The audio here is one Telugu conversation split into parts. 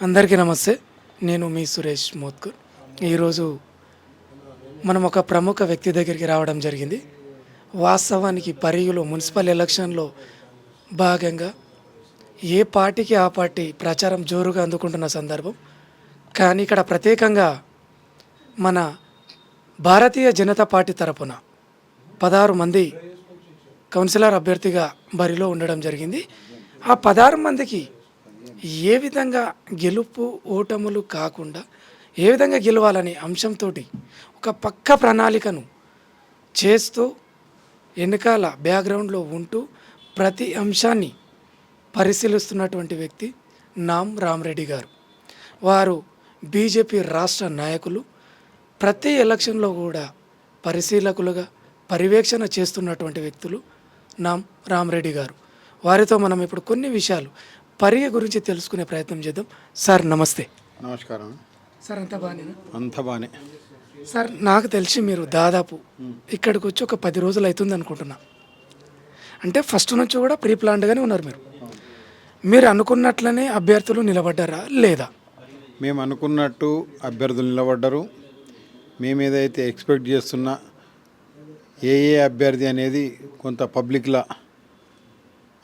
అందరికీ నమస్తే. నేను మీ సురేష్ మోత్కర్. ఈరోజు మనం ఒక ప్రముఖ వ్యక్తి దగ్గరికి రావడం జరిగింది. వాస్తవానికి పరిగిలో మున్సిపల్ ఎలక్షన్లో భాగంగా ఏ పార్టీకి ఆ పార్టీ ప్రచారం జోరుగా అందుకుంటున్న సందర్భం. కానీ ఇక్కడ ప్రత్యేకంగా మన భారతీయ జనతా పార్టీ తరపున పదహారు మంది కౌన్సిలర్ అభ్యర్థిగా బరిలో ఉండడం జరిగింది. ఆ పదహారు మందికి ఏ విధంగా గెలుపు ఓటములు కాకుండా ఏ విధంగా గెలవాలనే అంశంతో ఒక పక్క ప్రణాళికను చేస్తూ వెనకాల బ్యాక్గ్రౌండ్లో ఉంటూ ప్రతి అంశాన్ని పరిశీలిస్తున్నటువంటి వ్యక్తి నామ్ రామరెడ్డి గారు. వారు బీజేపీ రాష్ట్ర నాయకులు ప్రతి ఎలక్షన్లో కూడా పరిశీలకులుగా పర్యవేక్షణ చేస్తున్నటువంటి వ్యక్తులు నామ్ రామరెడ్డి గారు. వారితో మనం ఇప్పుడు కొన్ని విషయాలు పరిగ గురించి తెలుసుకునే ప్రయత్నం చేద్దాం. సార్ నమస్తే. నమస్కారం. సార్ అంతా బాగానే అంత బాగానే సార్ నాకు తెలిసి మీరు దాదాపు ఇక్కడికి వచ్చి ఒక పది రోజులు అవుతుంది అనుకుంటున్నా. అంటే ఫస్ట్ నుంచి కూడా ప్రీ ప్లాన్డ్గానే ఉన్నారు మీరు. మీరు అనుకున్నట్లనే అభ్యర్థులు నిలబడ్డారా? లేదా? మేము అనుకున్నట్టు అభ్యర్థులు నిలబడ్డరు. మేము ఏదైతే ఎక్స్పెక్ట్ చేస్తున్న ఏ ఏ అభ్యర్థి అనేది కొంత పబ్లిక్లా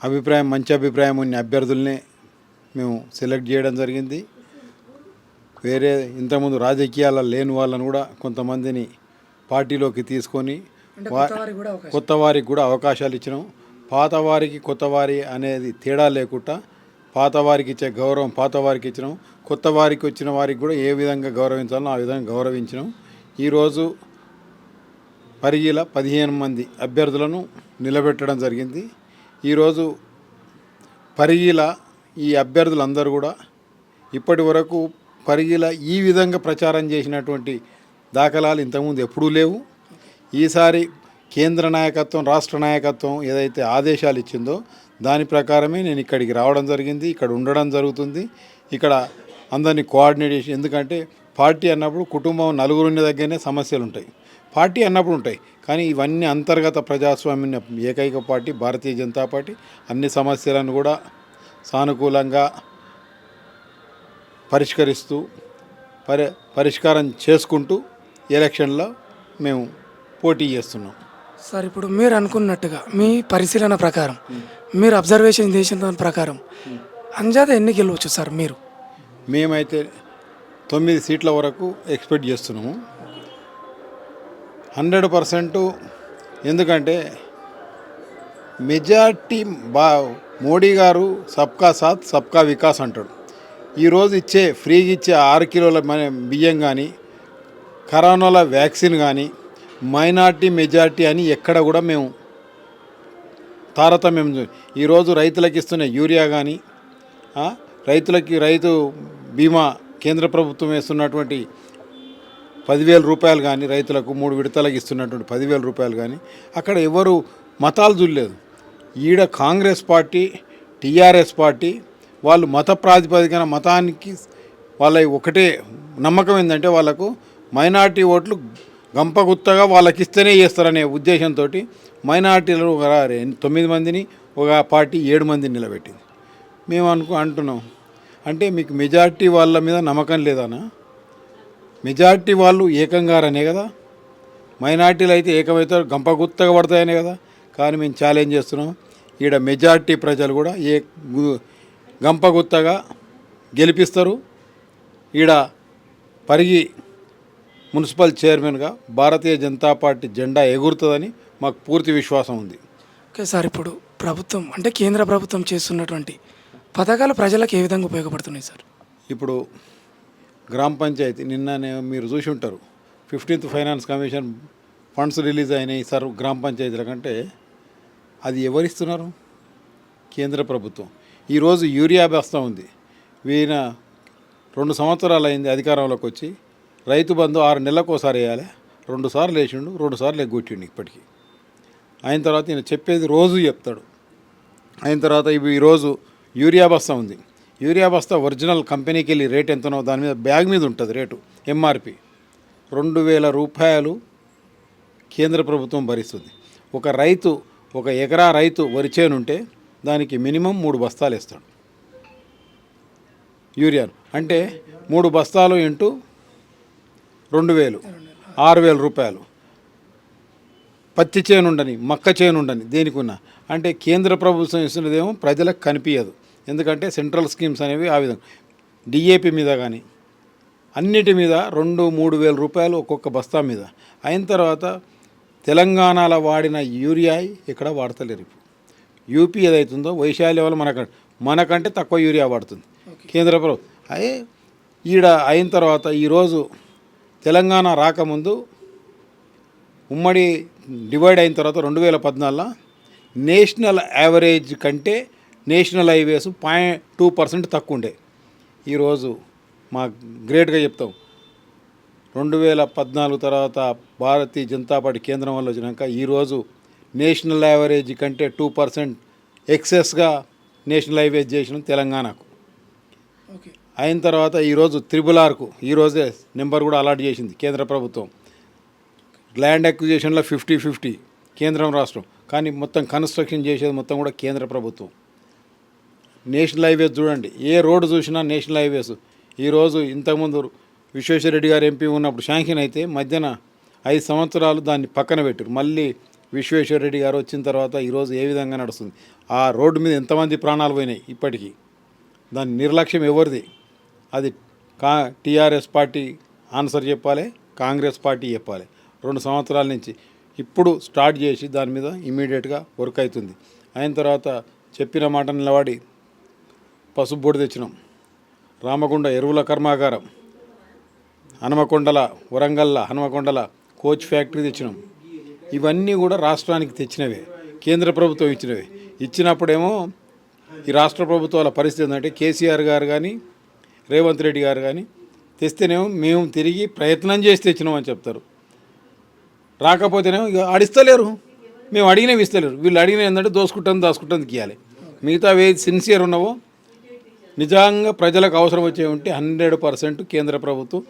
అభిప్రాయం మంచి అభిప్రాయం ఉన్న అభ్యర్థుల్నే మేము సెలెక్ట్ చేయడం జరిగింది. వేరే ఇంతకుముందు రాజకీయాల లేని వాళ్ళని కూడా కొంతమందిని పార్టీలోకి తీసుకొని కొత్త వారికి కూడా అవకాశాలు ఇచ్చినాం. పాత వారికి కొత్త వారి అనేది తేడా లేకుండా పాత వారికి ఇచ్చే గౌరవం పాత వారికి ఇచ్చినాం. కొత్త వారికి వచ్చిన వారికి కూడా ఏ విధంగా గౌరవించాలో ఆ విధంగా గౌరవించినాం. ఈరోజు పరిగిల పదిహేను మంది అభ్యర్థులను నిలబెట్టడం జరిగింది. ఈరోజు పరిగిల ఈ అభ్యర్థులందరూ కూడా ఇప్పటి వరకు పరిగిల ఈ విధంగా ప్రచారం చేసినటువంటి దాఖలాలు ఇంతకుముందు ఎప్పుడూ లేవు. ఈసారి కేంద్ర నాయకత్వం రాష్ట్ర నాయకత్వం ఏదైతే ఆదేశాలు ఇచ్చిందో దాని ప్రకారమే నేను ఇక్కడికి రావడం జరిగింది ఇక్కడ ఉండడం జరుగుతుంది. ఇక్కడ అందరినీ కోఆర్డినేట్ చేసి ఎందుకంటే పార్టీ అన్నప్పుడు కుటుంబం నలుగురున్న దగ్గరనే సమస్యలు ఉంటాయి పార్టీ అన్నప్పుడు ఉంటాయి. కానీ ఇవన్నీ అంతర్గత ప్రజాస్వామ్య ఏకైక పార్టీ భారతీయ జనతా పార్టీ. అన్ని సమస్యలను కూడా సానుకూలంగా పరిష్కరిస్తూ పరి పరిష్కారం చేసుకుంటూ ఎలక్షన్లో మేము పోటీ చేస్తున్నాం. సార్ ఇప్పుడు మీరు అనుకున్నట్టుగా మీ పరిశీలన ప్రకారం మీరు అబ్జర్వేషన్ చేసిన దాని ప్రకారం అంజాద ఎన్ని గెలవచ్చు సార్ మీరు? మేమైతే తొమ్మిది సీట్ల వరకు ఎక్స్పెక్ట్ చేస్తున్నాము. హండ్రెడ్ పర్సెంట్ ఎందుకంటే మెజార్టీ బా మోడీ గారు సబ్కా సాత్ సబ్కా వికాస్ అంటాడు. ఈరోజు ఇచ్చే ఫ్రీగా ఇచ్చే ఆరు కిలోల మన బియ్యం కానీ కరోనాల వ్యాక్సిన్ కానీ మైనార్టీ మెజార్టీ అని ఎక్కడ కూడా మేము తారతమ్యం ఈరోజు రైతులకు ఇస్తున్న యూరియా కానీ రైతులకి రైతు బీమా కేంద్ర ప్రభుత్వం వేస్తున్నటువంటి పదివేల రూపాయలు కానీ రైతులకు మూడు విడతలకు ఇస్తున్నటువంటి పదివేల రూపాయలు కానీ అక్కడ ఎవరు మతాలు చూడలేదు ఈడ కాంగ్రెస్ పార్టీ టీఆర్ఎస్ పార్టీ వాళ్ళు మత ప్రాతిపదికన మతానికి వాళ్ళ ఒకటే నమ్మకం ఏంటంటే వాళ్ళకు మైనార్టీ ఓట్లు గంపగుత్తగా వాళ్ళకి ఇస్తేనే చేస్తారనే ఉద్దేశంతో మైనార్టీలు ఒక తొమ్మిది మందిని ఒక పార్టీ ఏడు మందిని నిలబెట్టింది. మేము అనుకు అంటున్నాం. అంటే మీకు మెజార్టీ వాళ్ళ మీద నమ్మకం లేదనా మెజార్టీ వాళ్ళు ఏకంగారనే కదా? మైనార్టీలు అయితే ఏకమైతే గంపగుత్తగా పడతాయనే కదా? కానీ మేము ఛాలెంజ్ చేస్తున్నాం. ఈడ మెజార్టీ ప్రజలు కూడా ఏ గు- గంపగుత్తగా గెలిపిస్తారు. ఈడ పరిగి మున్సిపల్ చైర్మన్గా భారతీయ జనతా పార్టీ జెండా ఎగురుతుందని మాకు పూర్తి విశ్వాసం ఉంది. ఓకే సార్ ఇప్పుడు ప్రభుత్వం అంటే కేంద్ర ప్రభుత్వం చేస్తున్నటువంటి పథకాలు ప్రజలకు ఏ విధంగా ఉపయోగపడుతున్నాయి సార్? ఇప్పుడు గ్రామ పంచాయతీ నిన్న మీరు చూసి ఉంటారు. Fifteenth finance commission funds release అయినాయి సార్ గ్రామ పంచాయతీల కంటే. అది ఎవరిస్తున్నారు? కేంద్ర ప్రభుత్వం. ఈరోజు యూరియా బస్తా ఉంది. వీన రెండు సంవత్సరాలు అయింది అధికారంలోకి వచ్చి. రైతు బంధు ఆరు నెలలకు ఒకసారి వేయాలి. రెండు సార్లు వేసిండు రెండు సార్లు ఎగ్గొట్టిండు ఇప్పటికీ. అయిన తర్వాత ఈయన చెప్పేది రోజు చెప్తాడు. అయిన తర్వాత ఇవి ఈరోజు యూరియా బస్తా ఉంది. యూరియా బస్తా ఒరిజినల్ కంపెనీకి వెళ్ళి రేట్ ఎంతనో దాని మీద బ్యాగ్ మీద ఉంటుంది రేటు ఎంఆర్పి రెండు వేల రూపాయలు కేంద్ర ప్రభుత్వం భరిస్తుంది. ఒక రైతు ఒక ఎకరా రైతు వరి చేనుంటే దానికి మినిమం మూడు బస్తాలు ఇస్తాడు యూరియాను. అంటే మూడు బస్తాలు ఇంటూ రెండు వేలు ఆరు వేల రూపాయలు. పత్తి చేను ఉండని మక్క చేను ఉండని దేనికి ఉన్నా అంటే కేంద్ర ప్రభుత్వం ఇస్తున్నదేమో ప్రజలకు కనిపించదు ఎందుకంటే సెంట్రల్ స్కీమ్స్ అనేవి ఆ విధంగా. డిఏపి మీద కానీ అన్నిటి మీద రెండు మూడు వేల రూపాయలు ఒక్కొక్క బస్తా మీద. అయిన తర్వాత తెలంగాణలో వాడిన యూరియా ఇక్కడ వాడతలేరు ఇప్పుడు. యూపీ ఏదైతుందో వైశాల్య వల్ల మనక మనకంటే తక్కువ యూరియా వాడుతుంది. కేంద్ర ప్రభుత్వం. అదే ఈడ అయిన తర్వాత ఈరోజు తెలంగాణ రాకముందు ఉమ్మడి డివైడ్ అయిన తర్వాత రెండు వేల పద్నాలుగులో నేషనల్ యావరేజ్ కంటే national highways point two percent తక్కువ ఉండే. ఈరోజు మా గ్రేట్గా చెప్తాం. రెండు వేల పద్నాలుగు తర్వాత భారతీయ జనతా పార్టీ కేంద్రం వల్ల వచ్చినాక ఈరోజు నేషనల్ యావరేజ్ కంటే టూ పర్సెంట్ ఎక్సెస్గా నేషనల్ హైవేస్ చేసిన తెలంగాణకు. అయిన తర్వాత ఈరోజు త్రిబుల్ ఆర్కు ఈరోజే నెంబర్ కూడా అలాట్ చేసింది కేంద్ర ప్రభుత్వం. ల్యాండ్ అక్విజిషన్లో ఫిఫ్టీ ఫిఫ్టీ కేంద్రం రాష్ట్రం. కానీ మొత్తం కన్స్ట్రక్షన్ చేసేది మొత్తం కూడా కేంద్ర ప్రభుత్వం. నేషనల్ హైవేస్ చూడండి. ఏ రోడ్డు చూసినా నేషనల్ హైవేస్. ఈరోజు ఇంతకుముందు విశ్వేశ్వరరెడ్డి గారు ఎంపీ ఉన్నప్పుడు శాంక్షన్ అయితే మధ్యన ఐదు సంవత్సరాలు దాన్ని పక్కన పెట్టారు. మళ్ళీ విశ్వేశ్వరరెడ్డి గారు వచ్చిన తర్వాత ఈరోజు ఏ విధంగా నడుస్తుంది? ఆ రోడ్డు మీద ఎంతమంది ప్రాణాలు పోయినాయి ఇప్పటికీ? దాని నిర్లక్ష్యం ఎవరిది? అది కా టీఆర్ఎస్ పార్టీ ఆన్సర్ చెప్పాలి కాంగ్రెస్ పార్టీ చెప్పాలి. రెండు సంవత్సరాల నుంచి ఇప్పుడు స్టార్ట్ చేసి దాని మీద ఇమీడియట్గా వర్క్ అవుతుంది. అయిన తర్వాత చెప్పిన మాట నిలబడి పసుపు బొడి తెచ్చినాం. రామగుండ ఎరువుల కర్మాగారం హనుమకొండల వరంగల్ల హనుమకొండల కోచ్ ఫ్యాక్టరీ తెచ్చినాం. ఇవన్నీ కూడా రాష్ట్రానికి తెచ్చినవే కేంద్ర ప్రభుత్వం ఇచ్చినవే. ఇచ్చినప్పుడేమో ఈ రాష్ట్ర ప్రభుత్వాల పరిస్థితి ఏంటంటే కేసీఆర్ గారు కానీ రేవంత్ రెడ్డి గారు కానీ తెస్తేనేమో మేము తిరిగి ప్రయత్నం చేసి తెచ్చినామని చెప్తారు. రాకపోతేనేమో ఇక అడిస్తలేరు. మేము అడిగినవి ఇస్తలేరు. వీళ్ళు అడిగిన ఏంటంటే దోసుకుంటాను దాచుకుంటాను గీయాలి. మిగతా ఏది సిన్సియర్ ఉన్నావో నిజంగా ప్రజలకు అవసరం వచ్చే ఉంటే హండ్రెడ్ పర్సెంట్ కేంద్ర ప్రభుత్వం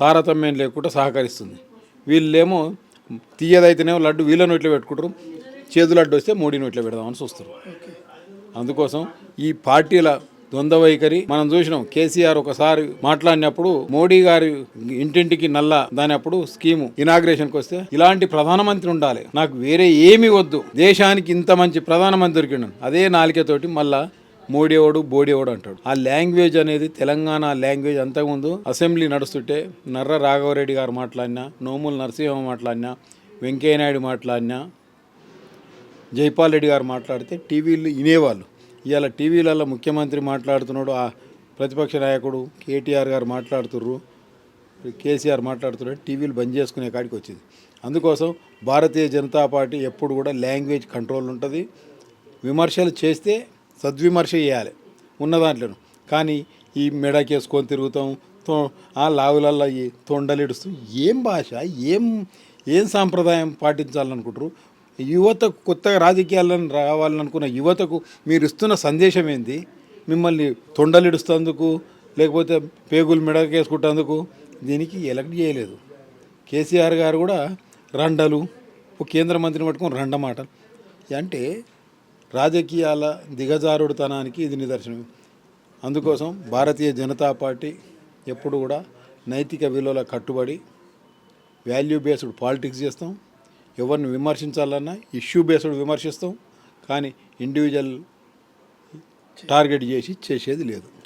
తారతమ్యం లేకుండా సహకరిస్తుంది. వీళ్ళేమో తీయదైతేనేమో లడ్డు వీళ్ళ నోట్లో పెట్టుకుంటారు చేదు లడ్డు వస్తే మోడీ నోట్లో పెడదామని చూస్తారు. అందుకోసం ఈ పార్టీల ద్వంద్వ వైఖరి మనం చూసినాం. కేసీఆర్ ఒకసారి మాట్లాడినప్పుడు మోడీ గారి ఇంటింటికి నల్ల దాని అప్పుడు స్కీము ఇనాగ్రేషన్కి వస్తే ఇలాంటి ప్రధానమంత్రి ఉండాలి. నాకు వేరే ఏమి వద్దు. దేశానికి ఇంత మంచి ప్రధానమంత్రి దొరికిండు. అదే నాలికతోటి మళ్ళా మోడీవాడు బోడీవాడు అంటాడు. ఆ లాంగ్వేజ్ అనేది తెలంగాణ లాంగ్వేజ్ అంతకుముందు అసెంబ్లీ నడుస్తుంటే నర్ర రాఘవరెడ్డి గారు మాట్లాడినా నోముల నరసింహ మాట్లాడినా వెంకయ్యనాయుడు మాట్లాడినా జైపాల్ రెడ్డి గారు మాట్లాడితే టీవీలు వినేవాళ్ళు. ఇవాళ టీవీలలో ముఖ్యమంత్రి మాట్లాడుతున్నాడు ఆ ప్రతిపక్ష నాయకుడు కేటీఆర్ గారు మాట్లాడుతుర్రు కేసీఆర్ మాట్లాడుతున్నాడు టీవీలు బంద్ చేసుకునే కాడికి వచ్చింది. అందుకోసం భారతీయ జనతా పార్టీ ఎప్పుడు కూడా లాంగ్వేజ్ కంట్రోల్ ఉంటుంది. విమర్శలు చేస్తే సద్విమర్శ చేయాలి ఉన్న దాంట్లోనూ. కానీ ఈ మెడకేసుకొని తిరుగుతాం తో ఆ లావులల్లో ఈ తొండలిడుస్తూ ఏం భాష ఏం ఏం సాంప్రదాయం పాటించాలనుకుంటారు? యువత కొత్తగా రాజకీయాలను రావాలనుకున్న యువతకు మీరు ఇస్తున్న సందేశం ఏంది? మిమ్మల్ని తొండలిడుస్తందుకు లేకపోతే పేగులు మెడకేసుకుంటేందుకు దీనికి ఎలక్ట్ చేయలేదు. కేసీఆర్ గారు కూడా రండలు ఒక కేంద్ర మంత్రిని పట్టుకొని రండమాట. అంటే రాజకీయాల దిగజారుడుతనానికి ఇది నిదర్శనం. అందుకోసం భారతీయ జనతా పార్టీ ఎప్పుడు కూడా నైతిక విలువల కట్టుబడి వాల్యూ బేస్డ్ పాలిటిక్స్ చేస్తాం. ఎవరిని విమర్శించాలన్నా ఇష్యూ బేస్డ్ విమర్శిస్తాం. కానీ ఇండివిజువల్ టార్గెట్ చేసి చేసేది లేదు.